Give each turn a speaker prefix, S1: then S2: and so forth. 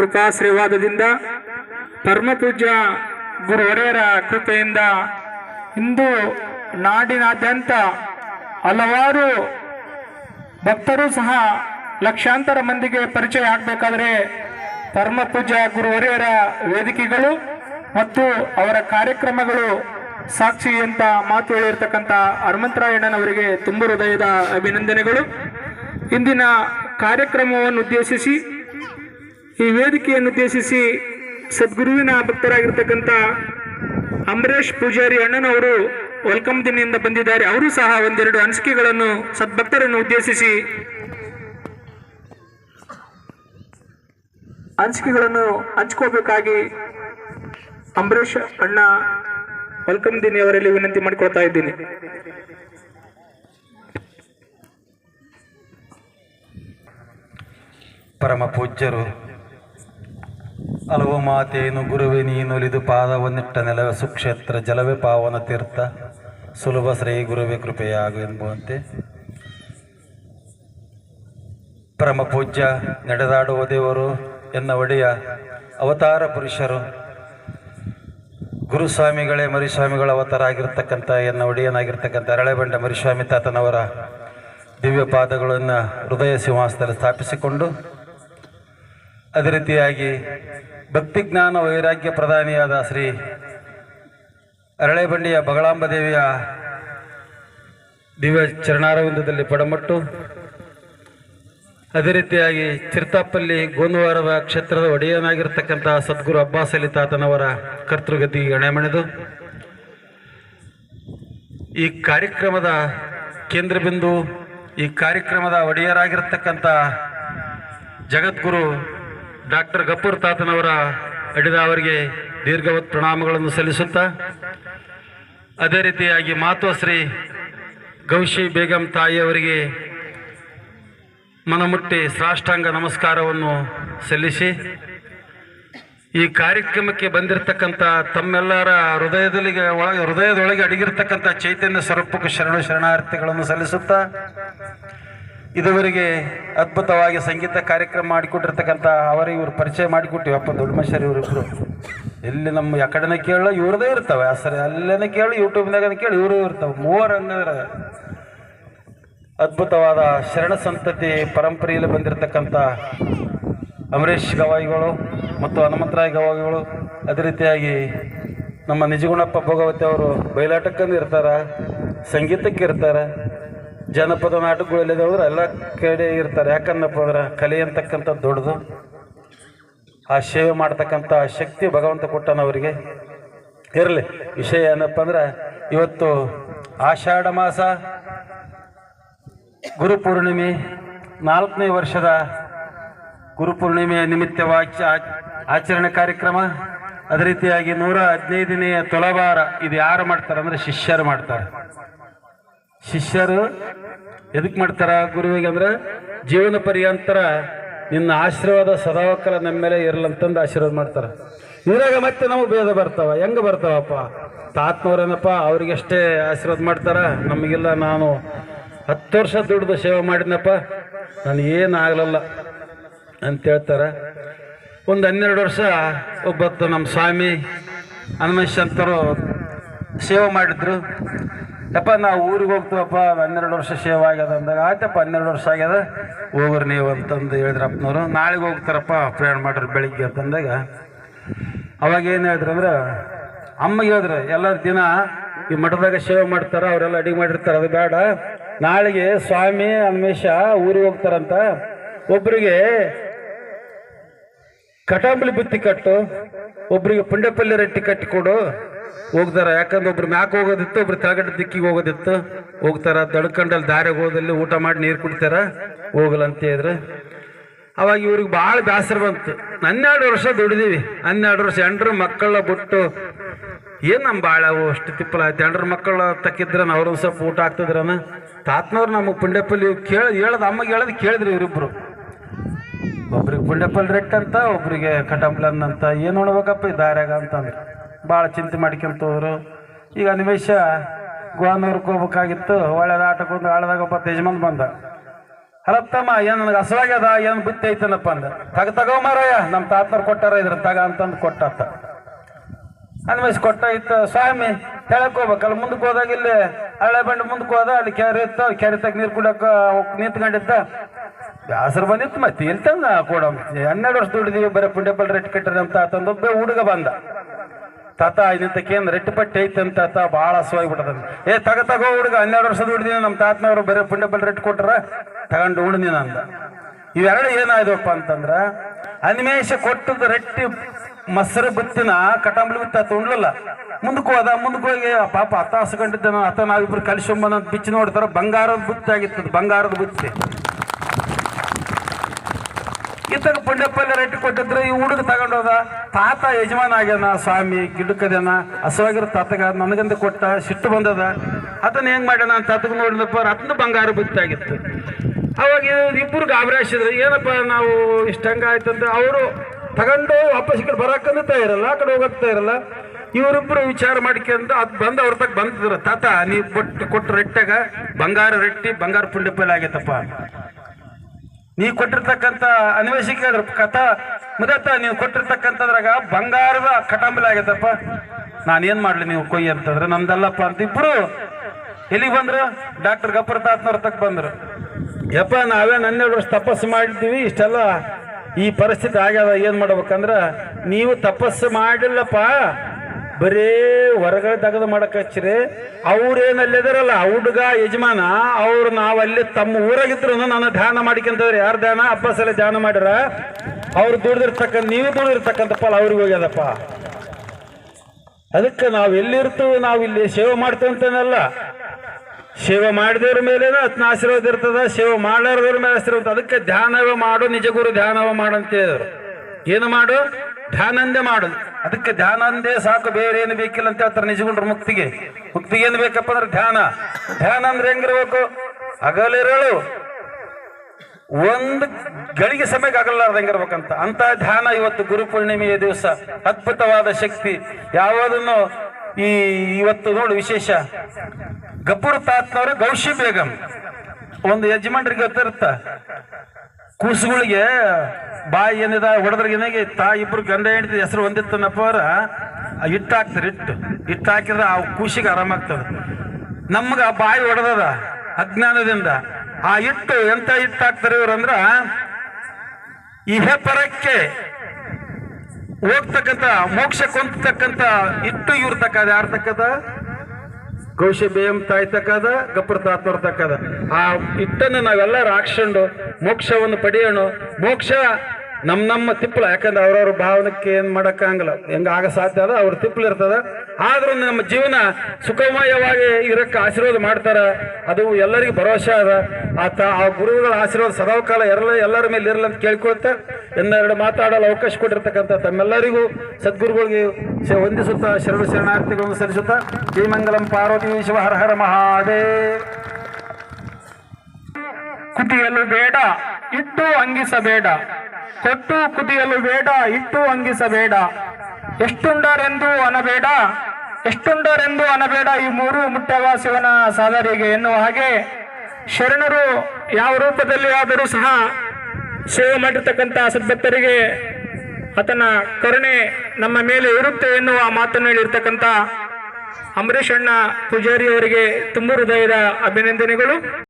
S1: ಕೃಪಾಶ್ರೀವಾದದಿಂದ ಪರಮಪೂಜ್ಯ ಗುರು ಒಡೆಯರ ಕೃಪೆಯಿಂದ ಇಂದು ನಾಡಿನಾದ್ಯಂತ ಹಲವಾರು ಭಕ್ತರು ಸಹ ಲಕ್ಷಾಂತರ ಮಂದಿಗೆ ಪರಿಚಯ ಆಗಬೇಕಾದ್ರೆ ಪರಮ ಪೂಜ್ಯ ಗುರು ಒಡೆಯರ ವೇದಿಕೆಗಳು ಮತ್ತು ಅವರ ಕಾರ್ಯಕ್ರಮಗಳು ಸಾಕ್ಷಿ ಅಂತ ಮಾತು ಹೇಳಿರ್ತಕ್ಕಂಥ ಹನುಮಂತರಾಯಣ್ಣನವರಿಗೆ ತುಂಬ ಹೃದಯದ ಅಭಿನಂದನೆಗಳು. ಇಂದಿನ ಕಾರ್ಯಕ್ರಮವನ್ನು ಉದ್ದೇಶಿಸಿ ಈ ವೇದಿಕೆಯನ್ನು ಉದ್ದೇಶಿಸಿ ಸದ್ಗುರುವಿನ ಭಕ್ತರಾಗಿರ್ತಕ್ಕಂಥ ಅಂಬರೀಶ್ ಪೂಜಾರಿ ಅಣ್ಣನವರು ವೆಲ್ಕಮ್ ದಿನಿಂದ ಬಂದಿದ್ದಾರೆ. ಅವರು ಸಹ ಒಂದೆರಡು ಅನಿಸಿಕೆಗಳನ್ನು ಸದ್ಭಕ್ತರನ್ನು ಉದ್ದೇಶಿಸಿ ಅನಿಸಿಕೆಗಳನ್ನು ಹಂಚ್ಕೋಬೇಕಾಗಿ ಅಂಬರೀಶ್ ಅಣ್ಣ ವೆಲ್ಕಮ್ ದಿನಿ ಅವರಲ್ಲಿ ವಿನಂತಿ ಮಾಡಿಕೊಳ್ತಾ ಇದ್ದೀನಿ.
S2: ಪರಮ ಪೂಜ್ಯರು ಹಲವು ಮಾತೇನು ಗುರುವೆ ನೀನೊಲಿದು ಪಾದವನ್ನಿಟ್ಟ ನೆಲವೇ ಸುಕ್ಷೇತ್ರ, ಜಲವೇ ಪಾವನ ತೀರ್ಥ, ಸುಲಭ ಶ್ರೀ ಗುರುವೆ ಕೃಪೆಯಾಗು ಎಂಬುವಂತೆ. ಪರಮ ಪೂಜ್ಯ, ನಡೆದಾಡುವ ದೇವರು ಎನ್ನ ಒಡೆಯ, ಅವತಾರ ಪುರುಷರು. ಗುರುಸ್ವಾಮಿಗಳೇ, ಮರಿಸ್ವಾಮಿಗಳ ಅವತಾರ ಆಗಿರ್ತಕ್ಕಂಥ ಎನ್ನ ಒಡೆಯನಾಗಿರ್ತಕ್ಕಂಥ ಅರಳೆಬಂಡ ಮರಿಸ್ವಾಮಿ ತಾತನವರ ದಿವ್ಯ ಪಾದಗಳನ್ನು ಹೃದಯ ಸಿಂಹಾಸನದಲ್ಲಿ ಸ್ಥಾಪಿಸಿಕೊಂಡು, ಅದೇ ರೀತಿಯಾಗಿ ಭಕ್ತಿ ಜ್ಞಾನ ವೈರಾಗ್ಯ ಪ್ರಧಾನಿಯಾದ ಶ್ರೀ ಅರಳೆಬಂಡಿಯ ಬಗಳಾಂಬ ದೇವಿಯ ದಿವ್ಯ ಚರಣಾರವಿಂದದಲ್ಲಿ ಪಡಮಟ್ಟು. ಅದೇ ರೀತಿಯಾಗಿ ಚಿರ್ತಾಪಲ್ಲಿ ಗೋನುವಾರದ ಕ್ಷೇತ್ರದ ಒಡೆಯನಾಗಿರ್ತಕ್ಕಂಥ ಸದ್ಗುರು ಅಬ್ಬಾಸ್ ಅಲಿ ತಾತನವರ ಕರ್ತೃಗತಿಗೆ ಎಣೆಮಣೆದು ಈ ಕಾರ್ಯಕ್ರಮದ ಕೇಂದ್ರ ಬಿಂದು ಈ ಕಾರ್ಯಕ್ರಮದ ಒಡೆಯರಾಗಿರ್ತಕ್ಕಂಥ ಜಗದ್ಗುರು ಡಾಕ್ಟರ್ ಗಪ್ಪೂರ್ ತಾತನವರ ಅಡಿದ ಅವರಿಗೆ ದೀರ್ಘವತ್ ಪ್ರಣಾಮಗಳನ್ನು ಸಲ್ಲಿಸುತ್ತಾ, ಅದೇ ರೀತಿಯಾಗಿ ಮಾತೋಶ್ರೀ ಗೌಶಿ ಬೇಗಂ ತಾಯಿಯವರಿಗೆ ಮನಮುಟ್ಟಿ ಸಾಷ್ಟಾಂಗ ನಮಸ್ಕಾರವನ್ನು ಸಲ್ಲಿಸಿ, ಈ ಕಾರ್ಯಕ್ರಮಕ್ಕೆ ಬಂದಿರತಕ್ಕಂಥ ತಮ್ಮೆಲ್ಲರ ಹೃದಯದಲ್ಲಿ ಒಳಗೆ, ಹೃದಯದೊಳಗೆ ಅಡಗಿರ್ತಕ್ಕಂಥ ಚೈತನ್ಯ ಸ್ವರೂಪಕ್ಕೆ ಶರಣ ಶರಣಾರ್ಥಿಗಳನ್ನು ಸಲ್ಲಿಸುತ್ತಾ ಇದುವರೆಗೆ ಅದ್ಭುತವಾಗಿ ಸಂಗೀತ ಕಾರ್ಯಕ್ರಮ ಮಾಡಿಕೊಟ್ಟಿರ್ತಕ್ಕಂಥ ಅವರ ಇವರು ಪರಿಚಯ ಮಾಡಿಕೊಟ್ಟಿವಿ. ಅಪ್ಪ ದೊಡ್ಡಮಶ್ಶರಿ ಇವರಿಬ್ಬರು ಎಲ್ಲಿ ನಮ್ಮ ಯಾಕಡೆನೇ ಕೇಳೋ ಇವ್ರದೇ ಇರ್ತವೆ. ಆ ಸರಿ ಅಲ್ಲೇನೆ ಕೇಳಿ ಯೂಟ್ಯೂಬ್ನಾಗ ಕೇಳಿ ಇವರು ಇರ್ತವೆ. ಮೂವರು ಹಂಗಂದ್ರೆ ಅದ್ಭುತವಾದ ಶರಣ ಸಂತತಿ ಪರಂಪರೆಯಲ್ಲಿ ಬಂದಿರತಕ್ಕಂಥ ಅಮರೇಶ್ ಗವಾಯಿಗಳು ಮತ್ತು ಹನುಮಂತರಾಯ್ ಗವಾಯಿಗಳು. ಅದೇ ರೀತಿಯಾಗಿ ನಮ್ಮ ನಿಜಗುಣಪ್ಪ ಭೋಗವತಿ ಅವರು ಬಯಲಾಟಕ್ಕಂದು ಇರ್ತಾರೆ ಸಂಗೀತಕ್ಕೆ ಇರ್ತಾರೆ ಜನಪದ ನಾಟಕಗಳಲ್ಲಿ ಹೋದ್ರೆ ಎಲ್ಲ ಕಡೆ ಇರ್ತಾರೆ. ಯಾಕಂದಪ್ಪ ಅಂದ್ರೆ ಕಲೆ ಅಂತಕ್ಕಂಥದ್ದು ದೊಡ್ಡದು. ಆ ಸೇವೆ ಮಾಡ್ತಕ್ಕಂಥ ಶಕ್ತಿ ಭಗವಂತ ಕೊಟ್ಟನ ಅವರಿಗೆ. ಇರಲಿ, ವಿಷಯ ಏನಪ್ಪ ಅಂದ್ರೆ ಇವತ್ತು ಆಷಾಢ ಮಾಸ ಗುರುಪೂರ್ಣಿಮೆ ನಾಲ್ಕನೇ ವರ್ಷದ ಗುರುಪೂರ್ಣಿಮೆಯ ನಿಮಿತ್ತವಾಗಿ ಆಚರಣೆ ಕಾರ್ಯಕ್ರಮ. ಅದೇ ರೀತಿಯಾಗಿ ನೂರ ಹದಿನೈದನೆಯ ತುಲಭಾರ ಇದು ಯಾರು ಮಾಡ್ತಾರೆ ಅಂದರೆ ಶಿಷ್ಯರು ಮಾಡ್ತಾರೆ. ಶಿಷ್ಯರು ಎದಕ್ಕೆ ಮಾಡ್ತಾರ ಗುರುವಿಗೆ ಅಂದ್ರೆ ಜೀವನ ಪರ್ಯಂತರ ನಿನ್ನ ಆಶೀರ್ವಾದ ಸದಾವಕಾಲ ನಮ್ಮ ಮೇಲೆ ಇರಲಂತಂದು ಆಶೀರ್ವಾದ ಮಾಡ್ತಾರೆ. ಇದ್ರಾಗ ಮತ್ತೆ ನಮಗೆ ಭೇದ ಬರ್ತಾವ. ಹೆಂಗೆ ಬರ್ತಾವಪ್ಪ? ತಾತ್ನವ್ರೇನಪ್ಪ, ಅವ್ರಿಗೆಷ್ಟೇ ಆಶೀರ್ವಾದ ಮಾಡ್ತಾರ? ನಮಗೆಲ್ಲ, ನಾನು ಹತ್ತು ವರ್ಷ ದುಡ್ದು ಸೇವೆ ಮಾಡಿದ್ನಪ್ಪ. ನಾನು ಏನು ಆಗಲಿಲ್ಲ ಅಂತ ಹೇಳ್ತಾರೆ. ಒಂದು ಹನ್ನೆರಡು ವರ್ಷ ಒಬ್ಬತ್ತು ನಮ್ಮ ಸ್ವಾಮಿ ಹನುಮೇಶ್ ಅಂತರು ಸೇವೆ ಮಾಡಿದ್ರು. ಯಪ್ಪ ನಾವು ಊರಿಗೆ ಹೋಗ್ತೀವಪ್ಪ, ಹನ್ನೆರಡು ವರ್ಷ ಸೇವೆ ಆಗ್ಯದ ಅಂದಾಗ, ಆಯ್ತಪ್ಪ, ಹನ್ನೆರಡು ವರ್ಷ ಆಗ್ಯದ, ಹೋಗ್ರಿ ನೀವು ಅಂತಂದು ಹೇಳಿದ್ರಪ್ಪನವರು ನಾಳೆಗೆ ಹೋಗ್ತಾರಪ್ಪ, ಪ್ರಯಾಣ ಮಾಡ್ರಿ ಬೆಳಿಗ್ಗೆ ಅಂತಂದಾಗ. ಅವಾಗ ಏನು ಹೇಳಿದ್ರು ಅಂದ್ರೆ ಅಮ್ಮಗೆ ಹೇಳಿದ್ರು, ಎಲ್ಲರ ದಿನ ಈ ಮಠದಾಗ ಸೇವೆ ಮಾಡ್ತಾರೆ, ಅವರೆಲ್ಲ ಅಡಿಗೆ ಮಾಡಿರ್ತಾರೆ, ಅದು ಬೇಡ. ನಾಳೆಗೆ ಸ್ವಾಮಿ ಅನ್ಮೇಶ ಊರಿಗೆ ಹೋಗ್ತಾರಂತ. ಒಬ್ಬರಿಗೆ ಕಟಾಂಬಲಿ ಬುತ್ತಿ ಕಟ್ಟು ಒಬ್ಬರಿಗೆ ಪುಂಡೆಪಲ್ಲಿ ರೊಟ್ಟಿ ಕಟ್ಟಿ ಕೊಡು ಹೋಗ್ತಾರ. ಯಾಕಂದ್ರೆ ಒಬ್ರು ಮ್ಯಾಕ್ ಹೋಗೋದಿತ್ತು, ಒಬ್ರು ತೆಳಗಡೆ ದಿಕ್ಕಿಗೆ ಹೋಗೋದಿತ್ತು. ಹೋಗ್ತಾರ ದಡ್ಕಂಡಲ್ಲಿ ದಾರಿಗೆ ಹೋದಲ್ಲಿ ಊಟ ಮಾಡಿ ನೀರು ಕುಡಿತಾರ. ಹೋಗಲ್ಲ ಅಂತ ಹೇಳಿದ್ರೆ, ಅವಾಗ ಇವ್ರಿಗೆ ಭಾಳ ಬೇಸರ ಬಂತು. ಹನ್ನೆರಡು ವರ್ಷ ದುಡಿದೀವಿ. ಹನ್ನೆರಡು ವರ್ಷ ಎಂಡ್ರು ಮಕ್ಕಳ ಬಿಟ್ಟು ಏನು ನಮ್ಮ ಭಾಳ ಅವು? ಅಷ್ಟು ತಿಪ್ಪಲ ಆಯ್ತು. ಎಂಡ್ರ ಮಕ್ಕಳ ತಕ್ಕಿದ್ರೆ ಅವ್ರೊಂದು ಸ್ವಲ್ಪ ಊಟ ಆಗ್ತದ್ರನ ತಾತ್ನವ್ರು ನಮಗೆ ಪುಂಡೆಪಲ್ಲಿ ಕೇಳಿ, ಹೇಳೋದು ಅಮ್ಮಗೆ ಹೇಳೋದು ಕೇಳಿದ್ರು ಇವರಿಬ್ರು. ಒಬ್ರಿಗೆ ಪುಂಡೆಪಲ್ ರೆಟ್ ಅಂತ, ಒಬ್ರಿಗೆ ಕಟಂಪ್ಲನ್ ಅಂತ. ಏನು ನೋಡ್ಬೇಕಪ್ಪ ಈ ದಾರ್ಯಾಗ ಅಂತಂದ್ರೆ. ಭಾಳ ಚಿಂತೆ ಮಾಡ್ಕೊಂತ ಹೋದ್ರು. ಈಗ ನಿಮೇಶ ಗೋವಾನೂರ್ಗೆ ಹೋಗ್ಬೇಕಾಗಿತ್ತು. ಒಳ್ಳೆದ ಆಟಕ್ಕೆ ಒಂದು ಆಳದಾಗ ಒಬ್ಬ ಯಜಮಾನ್ ಬಂದ. ಅಲ್ಲತ್ತಮ್ಮ ಏನು ನನಗೆ ಹಸಳಾಗ್ಯದ ಏನು ಬುತ್ತಿ ಐತನಪ್ಪ? ಅಂದ. ತಗ, ತಗೋ ಮಾರಯ್ಯ ನಮ್ಮ ತಾತನವ್ರು ಕೊಟ್ಟಾರ ಇದ್ರ, ತಗ ಅಂತಂದು ಕೊಟ್ಟಾತ ಅನ್ವೇಷ ಕೊಟ್ಟ, ಇತ್ತು. ಸ್ವಾಮಿ ಹೇಳಕ್ ಹೋಗ್ಬೇಕಲ್ಲ ಮುಂದಕ್ಕೆ ಹೋದಾಗ ಇಲ್ಲಿ ಹಳೆ ಬಂಡೆ ಮುಂದಕ್ಕೆ ಹೋದ, ಅಲ್ಲಿ ಕೆರೆ ಇತ್ತು. ಕೆರೆ ತಗ ನೀರು ಕುಡಕ ನಿಂತ್ಕೊಂಡಿದ್ದ. ಬ್ಯಾಸರು ಬಂದಿತ್ತು ಮತ್ತೆ. ಎಲ್ಲಿ ತಂದ ಕೊಡ ಹನ್ನೆರಡು ವರ್ಷ ದುಡಿದೀವಿ, ಬರೀ ಪುಂಡೆಪಲ್ ರೇಟ್ ಕಟ್ಟಿರಿ ಅಂತ ಒಬ್ಬ ಹುಡುಗ ಬಂದ. ತಾತ ಇದಕ್ಕೇನು ರೆಟ್ಟು ಪಟ್ಟಿ ಐತೆ ಅಂತ ತಾತ ಭಾಳ ಹಸುವಾಗ್ಬಿಟ್ಟದ ಏ, ತಗ, ತಗೋ ಹುಡುಗ, ಹನ್ನೆರಡು ವರ್ಷದ ಹುಡ್ದೀನಿ ನಮ್ಮ ತಾತನವರು ಬರೀ ಪುಂಡಬಲ್ ರೆಟ್ಟು ಕೊಟ್ರ ತಗೊಂಡು ಉಣ್ದಿನ ಅಂದ ಇವೆರಡು ಏನಾಯ್ದಪ್ಪ ಅಂತಂದ್ರೆ ಅನಿಮೇಷ ಕೊಟ್ಟದ ರೆಟ್ಟಿ ಮೊಸರು ಬುತ್ತಿನ ಕಟಂಬಳಿ ಬಿತ್ತ ಆತ ಮುಂದಕ್ಕೂ ಹೋದ ಮುಂದಕ್ಕೆ ಹೋಗಿ ಪಾಪ ಅತ್ತ ಹಸ್ಕೊಂಡಿದ್ದ ಅತ್ತ ನಾವಿಬ್ರು ಕಲಿಸ್ಕೊಂಬಂದ್ ಬಿಚ್ಚಿ ನೋಡ್ತಾರ, ಬಂಗಾರದ ಬುತ್ತಿ ಆಗಿತ್ತು ಬಂಗಾರದ ಬುತ್ತಿ. ಇತ್ತಾಗ ಪುಂಡ್ಯಪ್ಪಲ್ಲಿ ರೆಟ್ಟಿ ಕೊಟ್ಟಿದ್ರೆ ಈ ಹುಡುಗ ತಗೊಂಡೋದ. ತಾತ ಯಜಮಾನ ಆಗ್ಯಾನ, ಸ್ವಾಮಿ ಗಿಡಕ್ಕದೇನ ಹಸುವಾಗಿರೋ ತಾತಗ ನನಗಂದ ಕೊಟ್ಟ ಸಿಟ್ಟು ಬಂದದ. ಅದನ್ನ ಹೆಂಗ್ ಮಾಡ್ಯಾನ ತಾತಗ ನೋಡಿದಪ್ಪ ರತ್ನ ಬಂಗಾರ ಬಿತ್ತಾಗಿತ್ತು. ಅವಾಗ ಇಬ್ಬರು ಗಾಬರಿ ಹಚ್ಚಿದ್ರು ಏನಪ್ಪ ನಾವು ಇಷ್ಟಂಗ ಆಯ್ತಂದ್ರೆ ಅವರು ತಗೊಂಡು ವಾಪಸ್ ಈ ಕಡೆ ಬರಕ್ಕಂತ ಇರಲ್ಲ, ಆ ಕಡೆ ಹೋಗಕ್ತಾ ಇರಲ್ಲ. ಇವರಿಬ್ಬರು ವಿಚಾರ ಮಾಡ್ಕೊಂಡು ಅದು ಬಂದು ಅವ್ರ ತಗ ಬಂದಿದ್ರು. ತಾತ ನೀವು ಕೊಟ್ಟು ಕೊಟ್ಟು ರೆಟ್ಟಾಗ ಬಂಗಾರ ರೆಟ್ಟಿ, ಬಂಗಾರ ಪುಂಡ್ಯಪ್ಪಲ್ಲಿ ಆಗೈತಪ್ಪ. ನೀ ಕೊಟ್ಟಿರ್ತಕ್ಕಂಥ ಅನ್ವೇಷಿಕೆ ಕಥಾ ಮುದತ್ತ ನೀವು ಕೊಟ್ಟಿರ್ತಕ್ಕಂಥದ್ರಾಗ ಬಂಗಾರದ ಕಟಾಂಬಲಿ ಆಗೈತಪ್ಪ. ನಾನೇನು ಮಾಡಲಿ ನೀವು ಕೊಯ್ಯಿ ಅಂತಂದ್ರೆ, ನಮ್ದಲ್ಲಪ್ಪ ಅಂತ ಇಬ್ರು ಎಲ್ಲಿಗೆ ಬಂದ್ರು? ಡಾಕ್ಟರ್ ಗಪ್ಪರ್ ತಾತ್ನವ್ರ ತಕ್ಕ ಬಂದ್ರು. ಯಪ್ಪ, ನಾವೇ ಹನ್ನೆರಡು ವರ್ಷ ತಪಸ್ಸು ಮಾಡಿದ್ದೀವಿ, ಇಷ್ಟೆಲ್ಲ ಈ ಪರಿಸ್ಥಿತಿ ಆಗ್ಯದ, ಏನು ಮಾಡ್ಬೇಕಂದ್ರ, ನೀವು ತಪಸ್ಸು ಮಾಡಿಲ್ಲಪ್ಪ. ಬರೇ ಹೊರಗಡೆ ತೆಗೆದು ಮಾಡಕ್ ಹಚ್ಚಿರಿ. ಅವ್ರೇನಲ್ಲಿದಾರಲ್ಲ, ಹುಡುಗ, ಯಜಮಾನ, ಅವ್ರು ನಾವಲ್ಲಿ ತಮ್ಮ ಊರಾಗಿದ್ರು ನಾನು ಧ್ಯಾನ ಮಾಡ್ಕೊಂತವ್ರಿ ಯಾರು ಧ್ಯಾನ? ಅಪ್ಪ ಸಲ ಧ್ಯಾನ ಮಾಡಿರ? ಅವ್ರು ದುಡ್ದಿರ್ತಕ್ಕಂಥ ನೀವು ದುಡ್ದಿರ್ತಕ್ಕಂಥ ಫಲ ಅವ್ರಿಗೆ ಹೋಗ್ಯದಪ್ಪ. ಅದಕ್ಕೆ ನಾವು ಎಲ್ಲಿರ್ತೀವಿ? ನಾವು ಇಲ್ಲಿ ಸೇವೆ ಮಾಡ್ತೇವೆ ಅಂತನಲ್ಲ. ಸೇವೆ ಮಾಡಿದವ್ರ ಮೇಲೆ ಅದನ್ನ ಆಶೀರ್ವಾದ ಇರ್ತದ, ಸೇವೆ ಮಾಡಾರ್ದವ್ರ ಮೇಲೆ ಆಶೀರ್ವಾದ ಅದಕ್ಕೆ ಧ್ಯಾನವೇ ಮಾಡು, ನಿಜಗುರು ಧ್ಯಾನವ ಮಾಡು ಅಂತ ಹೇಳಿದ್ರು. ಏನು ಮಾಡು? ಧ್ಯಾನಂದೇ ಮಾಡೋದು. ಅದಕ್ಕೆ ಧ್ಯಾನಂದೇ ಸಾಕು, ಬೇರೆ ಏನು ಬೇಕಿಲ್ಲ ಅಂತ ಹೇಳ್ತಾರೆ ನಿಜಗುಂಡ್ರ ಮುಕ್ತಿಗೆ. ಮುಕ್ತಿಗೆ ಏನು ಬೇಕಪ್ಪ ಅಂದ್ರೆ ಧ್ಯಾನ. ಧ್ಯಾನ ಅಂದ್ರೆ ಹೆಂಗಿರ್ಬೇಕು? ಹಗಲಿರಳು. ಒಂದು ಗಳಿಗೆ ಸಮಯಕ್ಕೆ ಆಗಲಾರ್ದಂಗಿರ್ಬೇಕಂತ ಅಂತ ಧ್ಯಾನ ಇವತ್ತು ಗುರು ಪೂರ್ಣಿಮೆಯ ದಿವಸ. ಅದ್ಭುತವಾದ ಶಕ್ತಿ. ಯಾವುದನ್ನು ಈ ಇವತ್ತು ನೋಡು ವಿಶೇಷ. ಗಬ್ಬೂರ್ ತಾತ್ನವರು ಗೌಶಿ ಬೇಗಂ. ಒಂದು ಯಜಮಾನ್ರಿಗೆ ಗೊತ್ತಿರುತ್ತ? ಕೂಸುಗಳಿಗೆ ಬಾಯಿ ಏನಿದ ಹೊಡೆದ್ರಿಗೆನಾಗಿ ತಾಯಿ ಇಬ್ರು ಗಂಡ ಹೆಂಡತಿ ಹೆಸರು ಒಂದಿತ್ತನಪ್ಪ ಅವ್ರ. ಹಿಟ್ಟು ಹಾಕ್ತಾರೆ, ಹಿಟ್ಟು. ಹಿಟ್ಟು ಹಾಕಿದ್ರೆ ಆ ಕೂಸಿಗೆ ಆರಾಮಾಗ್ತದೆ ನಮ್ಗೆ ಆ ಬಾಯಿ ಹೊಡೆದದ ಅಜ್ಞಾನದಿಂದ. ಆ ಹಿಟ್ಟು ಎಂತ ಹಿಟ್ಟು ಹಾಕ್ತಾರೆ ಇವ್ರು ಅಂದ್ರ ಇಹೆ ಪರಕ್ಕೆ ಹೋಗ್ತಕ್ಕಂಥ, ಮೋಕ್ಷಕ್ಕೆ ಹೊಂದತಕ್ಕಂಥ ಹಿಟ್ಟು ಇವ್ರ ತಕ್ಕದ? ಗೌಶ ಬೇಯಂ ತಾಯಿ ತಕ್ಕದ ಗಪ್ಪರ ಆ ಹಿಟ್ಟನ್ನು ನಾವೆಲ್ಲ ಹಾಕ್ಸ್ಕೊಂಡು ಮೋಕ್ಷವನ್ನು ಪಡೆಯೋಣ. ಮೋಕ್ಷ ನಮ್ಮ ನಮ್ಮ ತಿಪ್ಪಲ ಯಾಕಂದ್ರೆ ಅವ್ರವ್ರ ಭಾವನಕ್ಕೆ ಏನು ಮಾಡೋಕ್ಕಾಗಲ್ಲ ಹೆಂಗ ಆಗ ಸಾಧ್ಯ ಅದ? ಅವ್ರ ತಿಪ್ಪಲು ಇರ್ತದ. ಆದ್ರೂ ನಮ್ಮ ಜೀವನ ಸುಖಮಯವಾಗಿ ಇರಕ್ಕೆ ಆಶೀರ್ವಾದ ಮಾಡ್ತಾರ. ಅದು ಎಲ್ಲರಿಗೂ ಭರವಸೆ ಅದ. ಆತ ಆ ಗುರುಗಳ ಆಶೀರ್ವಾದ ಸದಾಕಾಲ ಎಲ್ಲ ಎಲ್ಲರ ಮೇಲೆ ಇರಲ್ಲ ಅಂತ ಕೇಳ್ಕೊಳ್ತಾ ಇನ್ನೆರಡು ಮಾತಾಡಲು ಅವಕಾಶ ಕೊಟ್ಟಿರ್ತಕ್ಕಂಥ ತಮ್ಮೆಲ್ಲರಿಗೂ ಸದ್ಗುರುಗಳಿಗೆ ವಂದಿಸುತ್ತಾ, ಶರಣ ಶರಣಾರ್ಥಿಗಳನ್ನು ಸಲ್ಲಿಸುತ್ತಾ. ಶ್ರೀಮಂಗಲಂ ಮಂಗಲಂ ಪಾರ್ವತಿ ಶಿವ ಹರ ಹರ ಮಹಾದೇವ್.
S1: ಕುತಿಯಲು ಬೇಡ, ಇಟ್ಟು ಅಂಗಿಸಬೇಡ. ಕೊಟ್ಟು ಕುದಿಯಲು ಬೇಡ ಇಟ್ಟು ಅಂಗಿಸಬೇಡ ಎಷ್ಟುಂಡರೆಂದು ಅನಬೇಡ ಎಷ್ಟುಂಡರೆಂದು ಅನಬೇಡ ಈ ಮೂರು ಮುಟ್ಟವ ಶಿವನ ಸಾದರಿಗೆ ಎನ್ನುವ ಹಾಗೆ ಶರಣರು ಯಾವ ರೂಪದಲ್ಲಿ ಆದರೂ ಸಹ ಸೇವೆ ಮಾಡಿರ್ತಕ್ಕಂಥ ಸದ್ಭಕ್ತರಿಗೆ ಆತನ ಕರುಣೆ ನಮ್ಮ ಮೇಲೆ ಇರುತ್ತೆ ಎನ್ನುವ ಮಾತನ್ನು ಹೇಳಿರ್ತಕ್ಕಂಥ ಅಂಬರೀಷ್ ಅಣ್ಣ ಪೂಜಾರಿ ಅವರಿಗೆ ತುಂಬ ಹೃದಯದ ಅಭಿನಂದನೆಗಳು.